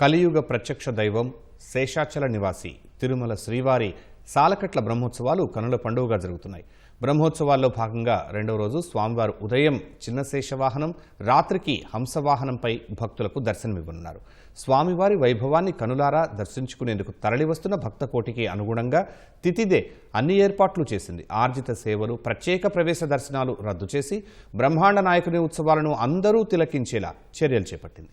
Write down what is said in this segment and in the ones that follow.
కలియుగ ప్రత్యక్ష దైవం శేషాచల నివాసి తిరుమల శ్రీవారి సాలకట్ల బ్రహ్మోత్సవాలు కనుల పండుగగా జరుగుతున్నాయి. బ్రహ్మోత్సవాల్లో భాగంగా రెండవ రోజు స్వామివారు ఉదయం చిన్న శేషవాహనం రాత్రికి హంసవాహనంపై భక్తులకు దర్శనమివ్వనున్నారు. స్వామివారి వైభవాన్ని కనులారా దర్శించుకునేందుకు తరలివస్తున్న భక్త కోటికి అనుగుణంగా తితిదే అన్ని ఏర్పాట్లు చేసింది. ఆర్జిత సేవలు ప్రత్యేక ప్రవేశ దర్శనాలు రద్దు చేసి బ్రహ్మాండ నాయకుని ఉత్సవాలను అందరూ తిలకించేలా చర్యలు చేపట్టింది.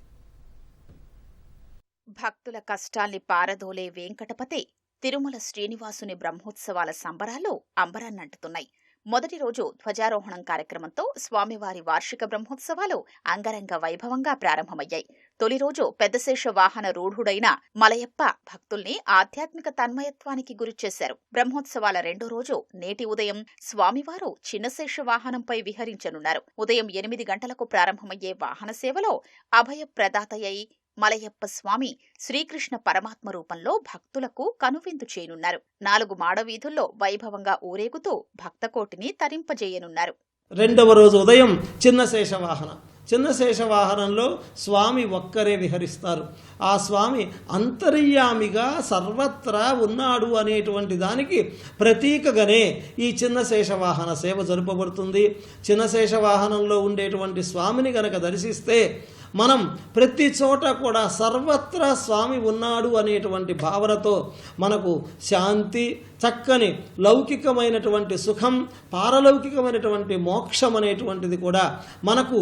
భక్తుల కష్టాల్ని పారదోలే వెంకటపతే తిరుమల శ్రీనివాసుని బ్రహ్మోత్సవాల సంబరాలు అంబరాన్నంటుతున్నాయి మొదటి రోజు ధ్వజారోహణం కార్యక్రమంతో స్వామివారి వార్షిక బ్రహ్మోత్సవాలు అంగరంగ వైభవంగా ప్రారంభమయ్యాయి. తొలి రోజు పెద్దశేష వాహన రూఢుడైన మలయప్ప భక్తుల్ని ఆధ్యాత్మిక తన్మయత్వానికి గురిచేశారు బ్రహ్మోత్సవాల రెండో రోజు నేటి ఉదయం స్వామివారు చిన్నశేష వాహనంపై విహరించనున్నారు. ఉదయం ఎనిమిది గంటలకు ప్రారంభమయ్యే వాహన సేవలో అభయ ప్రదాతయ్యై మలయప్ప స్వామి శ్రీకృష్ణ పరమాత్మ రూపంలో భక్తులకు కనువిందు చేయనున్నారు. నాలుగు మాడవీధుల్లో వైభవంగా ఊరేగుతూ భక్తకోటిని తరింపజేయనున్నారు. రెండవ రోజు ఉదయం చిన్న శేషవాహన. చిన్న శేషవాహనంలో స్వామి ఒక్కరే విహరిస్తారు. ఆ స్వామి అంతర్యామిగా సర్వత్రా ఉన్నాడు అనేటువంటి దానికి ప్రతీకగానే ఈ చిన్న శేషవాహన సేవ జరుపబడుతుంది. చిన్న శేషవాహనంలో ఉండేటువంటి స్వామిని గనక దర్శిస్తే మనం ప్రతి చోట కూడా సర్వత్రా స్వామి ఉన్నాడు అనేటువంటి భావనతో మనకు శాంతి చక్కని లౌకికమైనటువంటి సుఖం పారలౌకికమైనటువంటి మోక్షం అనేటువంటిది కూడా మనకు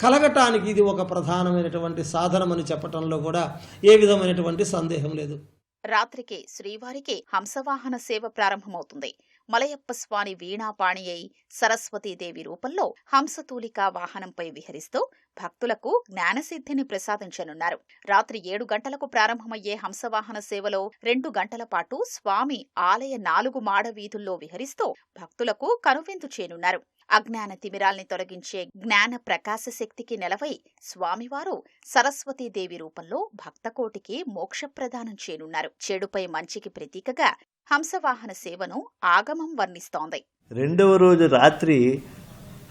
కలగటానికి ఇది ఒక ప్రధానమైనటువంటి సాధనమని చెప్పటంలో కూడా ఏ విధమైనటువంటి సందేహం లేదు. రాత్రికి శ్రీవారికి హంసవాహన సేవ ప్రారంభమవుతుంది. మలయప్ప స్వామి వీణాపాణి అయి సరస్వతీదేవి రూపంలో హంసతూలికా వాహనంపై విహరిస్తూ భక్తులకు జ్ఞానసిద్ధిని ప్రసాదించనున్నారు. రాత్రి ఏడు గంటలకు ప్రారంభమయ్యే హంసవాహన సేవలో రెండు గంటల పాటు స్వామి ఆలయ నాలుగు మాడ వీధుల్లో విహరిస్తూ భక్తులకు కనువిందు చేనున్నారు. అజ్ఞాన తిమిరాల్ని తొలగించే జ్ఞాన ప్రకాశ శక్తికి నెలవై స్వామివారు సరస్వతీదేవి రూపంలో భక్తకోటికి మోక్షప్రదానం చేయనున్నారు చెడుపై మంచికి ప్రతీకగా హంసవాహన సేవను ఆగమం వర్ణిస్తోంది. రెండవ రోజు రాత్రి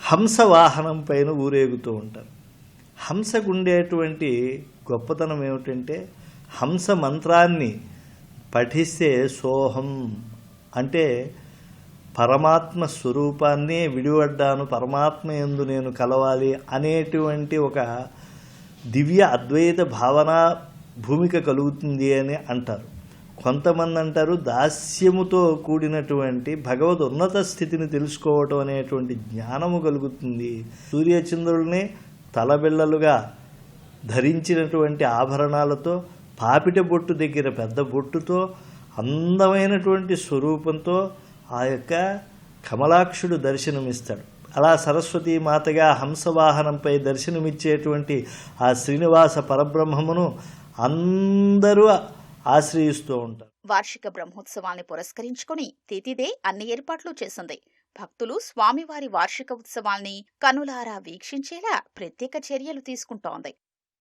హంసవాహనం పైన ఊరేగుతూ ఉంటారు. హంసకుండేటువంటి గొప్పతనం ఏమిటంటే హంస మంత్రాన్ని పఠిస్తే సోహం అంటే పరమాత్మ స్వరూపాన్నే విడివడ్డాను పరమాత్మ ఎందు నేను కలవాలి అనేటువంటి ఒక దివ్య అద్వైత భావన భూమిక కలుగుతుంది అని అంటారు. కొంతమంది అంటారు దాస్యముతో కూడినటువంటి భగవద్ ఉన్నత స్థితిని తెలుసుకోవటం అనేటువంటి జ్ఞానము కలుగుతుంది. సూర్యచంద్రుల్ని తలబిళ్ళలుగా ధరించినటువంటి ఆభరణాలతో పాపిట బొట్టు దగ్గర పెద్ద బొట్టుతో అందమైనటువంటి స్వరూపంతో ఆ యొక్క కమలాక్షుడు దర్శనమిస్తాడు. అలా సరస్వతీ మాతగా హంసవాహనంపై దర్శనమిచ్చేటువంటి ఆ శ్రీనివాస పరబ్రహ్మమును అందరూ ఆశ్రయిస్తూ ఉంటారు. వార్షిక బ్రహ్మోత్సవాల్ని పురస్కరించుకుని తితిదే అన్ని ఏర్పాట్లు చేసింది. భక్తులు స్వామివారి వార్షిక ఉత్సవాల్ని కనులారా వీక్షించేలా ప్రత్యేక చర్యలు తీసుకుంటోంది.